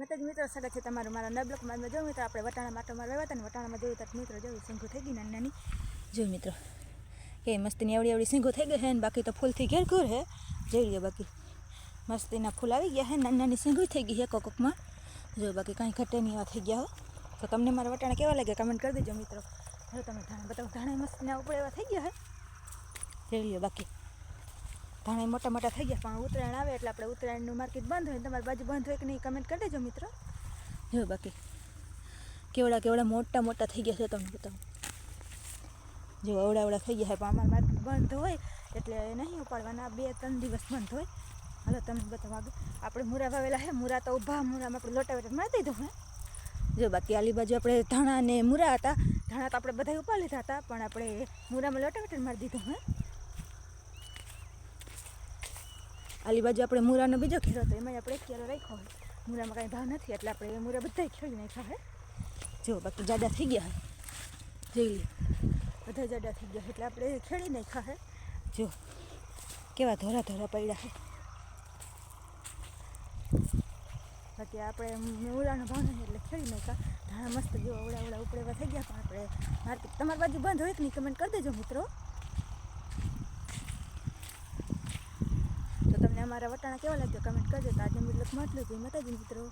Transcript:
માતાજી મિત્રો, સ્વાગત છે તમારું મારા નવ બ્લોકમાં જો મિત્રો, આપણે વટાણા માટો મારવા આવ્યા હતા ને, વટાણામાં જોયું તો મિત્રો, જોયું, સિંગો થઈ ગઈ નાની નાની જો મિત્રો એ મસ્તીની આવડી આવડી સિંગો થઈ ગઈ છે ને, બાકી તો ફૂલથી ઘેર ઘર હે. જોઈ લ્યો બાકી, મસ્તીના ફૂલ આવી ગયા છે નાની નાની સિંગો થઈ ગઈ છે કોકમાં. જો બાકી કાંઈ ઘટે નહીં એવા થઈ ગયા હો. તો તમને મારા વટાણા કેવા લાગે કમેન્ટ કરી દેજો મિત્રો. હવે તમે ધાણા, બતાવો ધાણા મસ્તીના ઉપર એવા થઈ ગયા છે જોઈ લ્યો બાકી. ધાણા મોટા મોટા થઈ ગયા, પણ ઉત્તરાયણ આવે એટલે આપણે ઉત્તરાયણનું માર્કેટ બંધ હોય તમારી બાજુ બંધ હોય કે નહીં કમેન્ટ કરી દેજો મિત્રો. જો બાકી, કેવડા કેવડા મોટા મોટા થઈ ગયા છે તમને બતાવું. જો અવડા થઈ ગયા છે, પણ અમારું માર્કેટ બંધ હોય એટલે નહીં ઉપાડવાના બે ત્રણ દિવસ બંધ હોય. હાલો, તમને આગળ. આપણે મૂરા વાવેલા છે, મૂરા તો ઊભા મૂરામાં આપણે લોટા વેટા મારી દીધું હે. જો બાકી આલી બાજુ આપણે ધાણા ને મૂરા હતા, ધાણા તો આપણે બધા ઉપાડી લીધા હતા, પણ આપણે મૂરામાં લોટા વેટા મારી દીધું હે. આલી બાજુ આપણે મૂરાનો બીજો ખેરો હતો એમાં આપણે એક કેરો રાખ્યો હોય. મૂરામાં કાંઈ ભાવ નથી, એટલે આપણે એ મૂરા બધા ખેડી નાખ્યા હે. જો, બાકી જાડા થઈ ગયા હે. જોઈ લે બધા જાડા થઈ ગયા એટલે આપણે ખેડી નાખ્યા હે. જો, કેવા ધોરા ધોરા પડ્યા છે બાકી આપણે મૂળાનો ભાવ નથી, એટલે ખેડી નાખ્યા. ધાણા મસ્ત જો અવડા અવડા ઉપડે એવા થઈ ગયા, પણ આપણે માર્કેટ તમારી બાજુ બંધ હોય કે નહીં, કમેન્ટ કરી દેજો મિત્રો. તો તમને અમારા વટાણા કેવા લાગ્યા? કમેન્ટ કરજો. તો આજે મતલબ માટલું જોઈએ માતાજી મિત્રો.